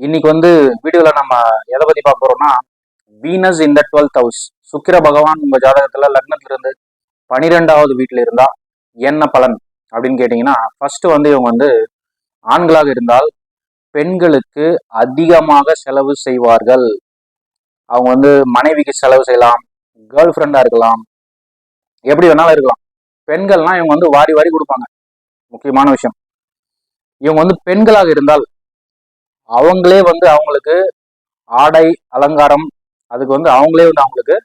இன்னைக்கு வந்து வீடியோல நம்ம எதை பற்றி பார்க்க போகிறோம்னா வீனஸ் இந்த டுவெல்த் ஹவுஸ் சுக்கிர பகவான் உங்கள் ஜாதகத்தில் லக்னத்துல இருந்து பனிரெண்டாவது வீட்டில் இருந்தால் என்ன பலன் அப்படின்னு கேட்டீங்கன்னா ஃபர்ஸ்ட் வந்து இவங்க வந்து ஆண்களாக இருந்தால் பெண்களுக்கு அதிகமாக செலவு செய்வார்கள். அவங்க வந்து மனைவிக்கு செலவு செய்யலாம் கேர்ள் ஃப்ரெண்டாக இருக்கலாம் எப்படி வேணாலும் இருக்கலாம். பெண்கள்லாம் இவங்க வந்து வாரி வாரி கொடுப்பாங்க. முக்கியமான விஷயம். இவங்க வந்து பெண்களாக இருந்தால் அவங்களே வந்து அவங்களுக்கு ஆடை அலங்காரம் அதுக்கு வந்து அவங்களே வந்து அவங்களுக்கு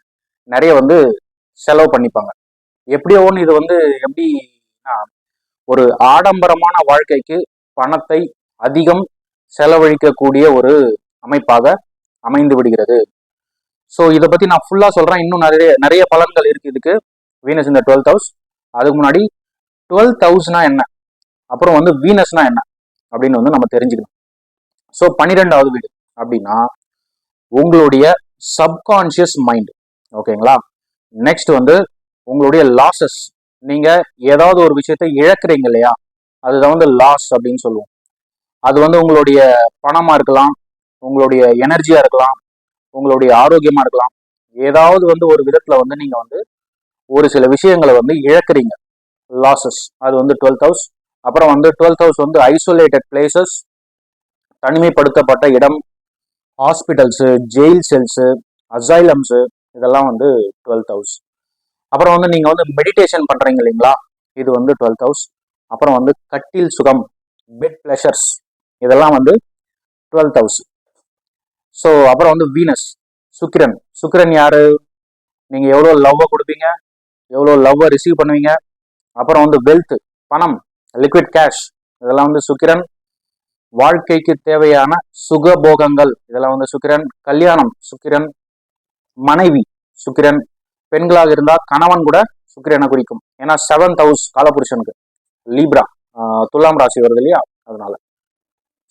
நிறைய வந்து செலவு பண்ணிப்பாங்க. எப்படியோ ஒன்று இது வந்து எப்படின்னா ஒரு ஆடம்பரமான வாழ்க்கைக்கு பணத்தை அதிகம் செலவழிக்கக்கூடிய ஒரு அமைப்பாக அமைந்து விடுகிறது. ஸோ இதை பற்றி நான் ஃபுல்லாக சொல்கிறேன் இன்னும் நிறைய நிறைய பலன்கள் இருக்குது இதுக்கு. வீனஸ் இந்த டுவெல்த் ஹவுஸ் அதுக்கு முன்னாடி டுவெல்த் ஹவுஸ்னா என்ன? அப்புறம் வந்து வீனஸ்னா என்ன? அப்படின்னு வந்து நம்ம தெரிஞ்சுக்கணும். ஸோ பன்னிரெண்டாவது வீடு அப்படின்னா உங்களுடைய சப்கான்ஷியஸ் மைண்ட் ஓகேங்களா நெக்ஸ்ட் வந்து உங்களுடைய லாசஸ் நீங்க ஏதாவது ஒரு விஷயத்தை இழக்கிறீங்க இல்லையா? அதுதான் வந்து லாஸ் அப்படின்னு சொல்லுவோம். அது வந்து உங்களுடைய பணமா இருக்கலாம் உங்களுடைய எனர்ஜியா இருக்கலாம் உங்களுடைய ஆரோக்கியமா இருக்கலாம். ஏதாவது வந்து ஒரு விதத்துல வந்து நீங்க வந்து ஒரு சில விஷயங்களை வந்து இழக்கிறீங்க. லாசஸ் அது வந்து டுவெல்த் ஹவுஸ் அப்புறம் வந்து டுவெல்த் ஹவுஸ் வந்து ஐசோலேட்டட் பிளேசஸ் தனிமைப்படுத்தப்பட்ட இடம் ஹாஸ்பிட்டல்ஸு ஜெயில் செல்ஸு அசைலம்ஸு இதெல்லாம் வந்து டுவெல்த் ஹவுஸ் அப்புறம் வந்து நீங்கள் வந்து மெடிடேஷன் பண்ணுறீங்க இல்லைங்களா? இது வந்து டுவெல்த் ஹவுஸ் அப்புறம் வந்து கட்டில் சுகம் பெட் ப்ளஷர்ஸ் இதெல்லாம் வந்து டுவெல்த் ஹவுஸ் ஸோ அப்புறம் வந்து வீனஸ் சுக்கிரன். சுக்கிரன் யார்? நீங்கள் எவ்வளோ லவ்வை கொடுப்பீங்க? எவ்வளோ லவ்வை ரிசீவ் பண்ணுவீங்க? அப்புறம் வந்து வெல்த் பணம் லிக்விட் கேஷ் இதெல்லாம் வந்து சுக்கிரன். வாழ்க்கைக்கு தேவையான சுகபோகங்கள். இதெல்லாம் வந்து சுக்கிரன் கல்யாணம் சுக்கிரன் மனைவி சுக்கிரன் பெண்களாக இருந்தா கணவன் கூட சுக்கிரனை குறிக்கும். ஏன்னா செவன்த் ஹவுஸ் காலபுருஷனுக்கு லீப்ரா துலாம் ராசி வருது இல்லையா? அதனால.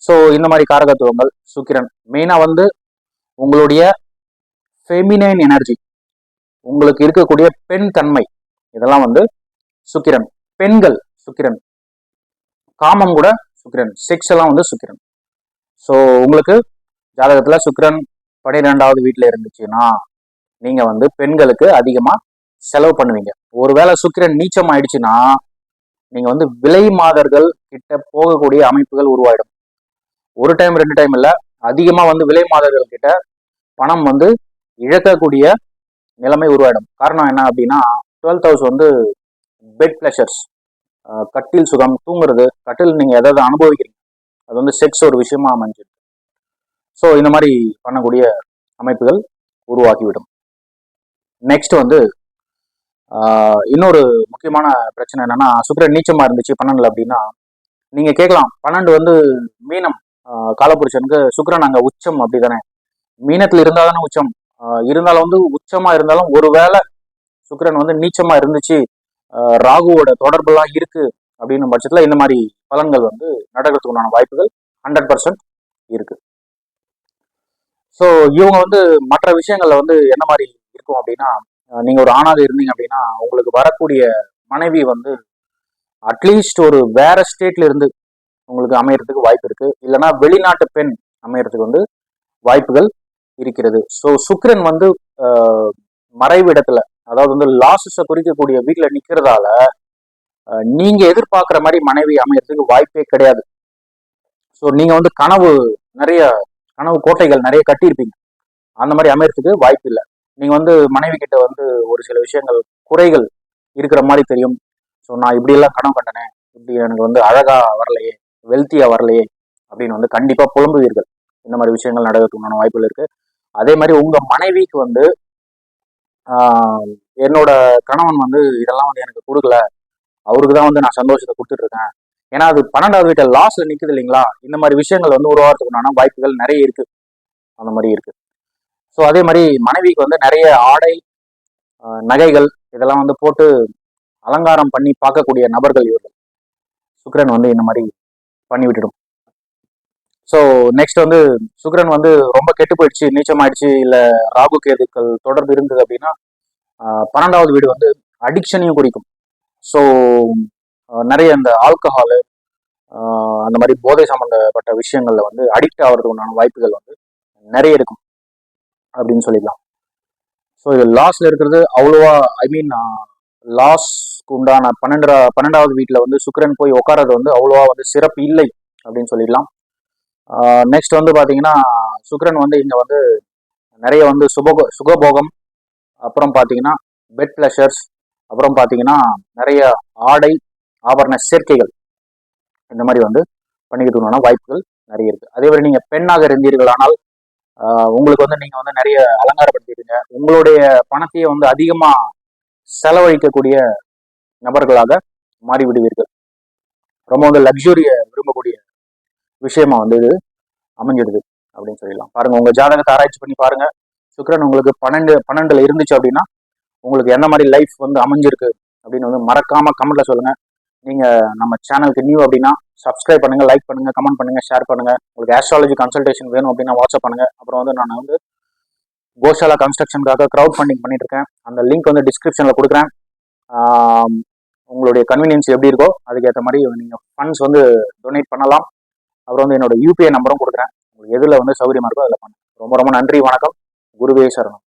ஸோ இந்த மாதிரி காரகத்துவங்கள் சுக்கிரன். மெயினாக வந்து உங்களுடைய ஃபெமினைன் எனர்ஜி உங்களுக்கு இருக்கக்கூடிய பெண் தன்மை இதெல்லாம் வந்து சுக்கிரன். பெண்கள் சுக்கிரன். காமம் கூட சுக்கிரன். சிக்ஸ் எல்லாம் வந்து சுக்கிரன். ஸோ உங்களுக்கு ஜாதகத்தில் சுக்கிரன் பன்னிரெண்டாவது வீட்டில் இருந்துச்சுன்னா நீங்கள் வந்து பெண்களுக்கு அதிகமாக செலவு பண்ணுவீங்க. ஒருவேளை சுக்கிரன் நீச்சம் ஆயிடுச்சுன்னா நீங்கள் வந்து விலை மாதர்கள் கிட்ட போகக்கூடிய அமைப்புகள் உருவாயிடும். ஒரு டைம் ரெண்டு டைம் இல்லை அதிகமாக வந்து விலை மாதர்கள் கிட்ட பணம் வந்து இழக்கக்கூடிய நிலைமை உருவாயிடும். காரணம் என்ன அப்படின்னா டுவெல்த் ஹவுஸ் வந்து பெட் ப்ளஷர்ஸ் கட்டில் சுகம் தூங்குறது கட்டில் நீங்கள் எதாவது அனுபவிக்கிறீங்க. அது வந்து செக்ஸ் ஒரு விஷயமா அமைஞ்சிருக்கு. ஸோ இந்த மாதிரி பண்ணக்கூடிய அமைப்புகள் உருவாக்கிவிடும் நெக்ஸ்ட் வந்து இன்னொரு முக்கியமான பிரச்சனை என்னன்னா சுக்கிரன் நீச்சமாக இருந்துச்சு பன்னெண்டுல அப்படின்னா நீங்கள் கேட்கலாம் பன்னெண்டு வந்து மீனம் காலபுருஷனுக்கு சுக்கரன் அங்கே உச்சம் அப்படிதானே. மீனத்தில் இருந்தால் தானே உச்சம். இருந்தாலும் வந்து உச்சமாக இருந்தாலும் ஒருவேளை சுக்கரன் வந்து நீச்சமாக இருந்துச்சு ராகுவோட தொடர்பெல்லாம் இருக்கு அப்படின்னும் பட்சத்தில் இந்த மாதிரி பலன்கள் வந்து நடக்கிறதுக்குண்டான வாய்ப்புகள் ஹண்ட்ரட் பர்சன்ட் இருக்கு. ஸோ இவங்க வந்து மற்ற விஷயங்கள்ல வந்து என்ன மாதிரி இருக்கும் அப்படின்னா நீங்கள் நீங்க ஒரு ஆணாக இருந்தீங்க அப்படின்னா உங்களுக்கு வரக்கூடிய மனைவி வந்து அட்லீஸ்ட் ஒரு வேற ஸ்டேட்ல இருந்து உங்களுக்கு அமையறதுக்கு வாய்ப்பு இருக்கு. இல்லைன்னா வெளிநாட்டு பெண் அமையறதுக்கு வந்து வாய்ப்புகள் இருக்கிறது. ஸோ சுக்ரன் வந்து மறைவு இடத்துல அதாவது வந்து லாசஸை குறிக்கக்கூடிய வீட்டில் நிற்கிறதால நீங்க எதிர்பார்க்குற மாதிரி மனைவி அமையறதுக்கு வாய்ப்பே கிடையாது. ஸோ நீங்க வந்து கனவு நிறைய கனவு கோட்டைகள் நிறைய கட்டியிருப்பீங்க. அந்த மாதிரி அமையறதுக்கு வாய்ப்பு இல்லை. நீங்க வந்து மனைவி கிட்ட வந்து ஒரு சில விஷயங்கள் குறைகள் இருக்கிற மாதிரி தெரியும். ஸோ நான் இப்படியெல்லாம் கனவு கண்டனே இப்படி எனக்கு வந்து அழகா வரலையே வெல்த்தியா வரலையே அப்படின்னு வந்து கண்டிப்பா புலம்புவீர்கள். இந்த மாதிரி விஷயங்கள் நடக்கிறதுக்கான வாய்ப்புகள் இருக்கு. அதே மாதிரி உங்க மனைவிக்கு வந்து என்னோட கணவன் வந்து இதெல்லாம் வந்து எனக்கு கொடுக்கல. அவருக்கு தான் வந்து நான் சந்தோஷத்தை கொடுத்துட்டு இருக்கேன் ஏன்னா அது பன்னெண்டாவது வீட்டை லாஸ்ட்ல நிற்குது இல்லைங்களா? இந்த மாதிரி விஷயங்கள் வந்து உருவாகிறதுக்குண்டான வாய்ப்புகள் நிறைய இருக்கு. அந்த மாதிரி இருக்கு. ஸோ அதே மாதிரி மனைவிக்கு வந்து நிறைய ஆடை நகைகள் இதெல்லாம் வந்து போட்டு அலங்காரம் பண்ணி பார்க்கக்கூடிய நபர்கள் இவர்கள். சுக்கரன் வந்து இந்த மாதிரி பண்ணி விட்டுடும் ஸோ நெக்ஸ்ட் வந்து சுக்ரன் வந்து ரொம்ப கெட்டு போயிடுச்சு நீச்சமாயிடுச்சு இல்லை ராகு கேதுக்கள் தொடர்பு இருந்தது அப்படின்னா பன்னெண்டாவது வீடு வந்து அடிக்ஷனையும் குறிக்கும் ஸோ நிறைய இந்த ஆல்கஹாலு அந்த மாதிரி போதை சம்மந்தப்பட்ட விஷயங்கள்ல வந்து அடிக்ட் ஆகிறதுக்கு உண்டான வாய்ப்புகள் வந்து நிறைய இருக்கும் அப்படின்னு சொல்லிடலாம். ஸோ இது லாஸ்ல இருக்கிறது அவ்வளோவா ஐ மீன் லாஸ்க்கு உண்டான பன்னெண்டா பன்னெண்டாவது வீட்டில் வந்து சுக்கரன் போய் உட்காரது வந்து அவ்வளோவா வந்து சிறப்பு இல்லை அப்படின்னு சொல்லிடலாம். நெக்ஸ்ட் வந்து பார்த்தீங்கன்னா சுக்ரன் வந்து இங்கே வந்து நிறைய வந்து சுபகோ சுகபோகம் அப்புறம் பார்த்தீங்கன்னா பெட் ப்ளஷர்ஸ் அப்புறம் பார்த்தீங்கன்னா நிறைய ஆடை ஆபரண சேர்க்கைகள் இந்த மாதிரி வந்து பண்ணிக்கிட்டு வாய்ப்புகள் நிறைய இருக்கு. அதே மாதிரி நீங்கள் பெண்ணாக இருந்தீர்களானால் உங்களுக்கு வந்து நீங்கள் வந்து நிறைய அலங்காரப்படுத்திடுங்க. உங்களுடைய பணத்தையே வந்து அதிகமாக செலவழிக்கக்கூடிய நபர்களாக மாறிவிடுவீர்கள். ரொம்ப வந்து லக்ஸுரிய விரும்பக்கூடிய விஷயமா வந்து இது அமைஞ்சிடுது அப்படின்னு சொல்லிடலாம். பாருங்க உங்க ஜாதகத்தை ஆராய்ச்சி பண்ணி பாருங்க. சுக்கிரன் உங்களுக்கு பன்னெண்டு பன்னெண்டுல இருந்துச்சு அப்படின்னா உங்களுக்கு எந்த மாதிரி லைஃப் வந்து அமைஞ்சிருக்கு அப்படின்னு வந்து மறக்காம கமெண்ட்ல சொல்லுங்க. நீங்க நம்ம சேனலுக்கு நியூ அப்படின்னா சப்ஸ்கிரைப் பண்ணுங்க லைக் பண்ணுங்க கமெண்ட் பண்ணுங்க ஷேர் பண்ணுங்க. உங்களுக்கு ஆஸ்ட்ராலஜி கன்சல்டேஷன் வேணும் அப்படின்னா வாட்ஸ்அப் பண்ணுங்க. அப்புறம் வந்து நான் வந்து கோஷாலா கன்ஸ்ட்ரக்ஷனுக்காக க்ரௌட் ஃபண்டிங் பண்ணிட்டு இருக்கேன். அந்த லிங்க் வந்து டிஸ்கிரிப்ஷன்ல கொடுக்குறேன். உங்களுடைய கன்வீனியன்ஸ் எப்படி இருக்கோ அதுக்கேற்ற மாதிரி நீங்க ஃபண்ட்ஸ் வந்து டொனேட் பண்ணலாம். அப்புறம் வந்து என்னோட யூபிஐ நம்பரும் கொடுக்குறேன். உங்களுக்கு எதில் வந்து சௌகரியமாக இருக்கோ அதில் பண்ணுங்க. ரொம்ப ரொம்ப நன்றி வணக்கம். குருவே சரணம்.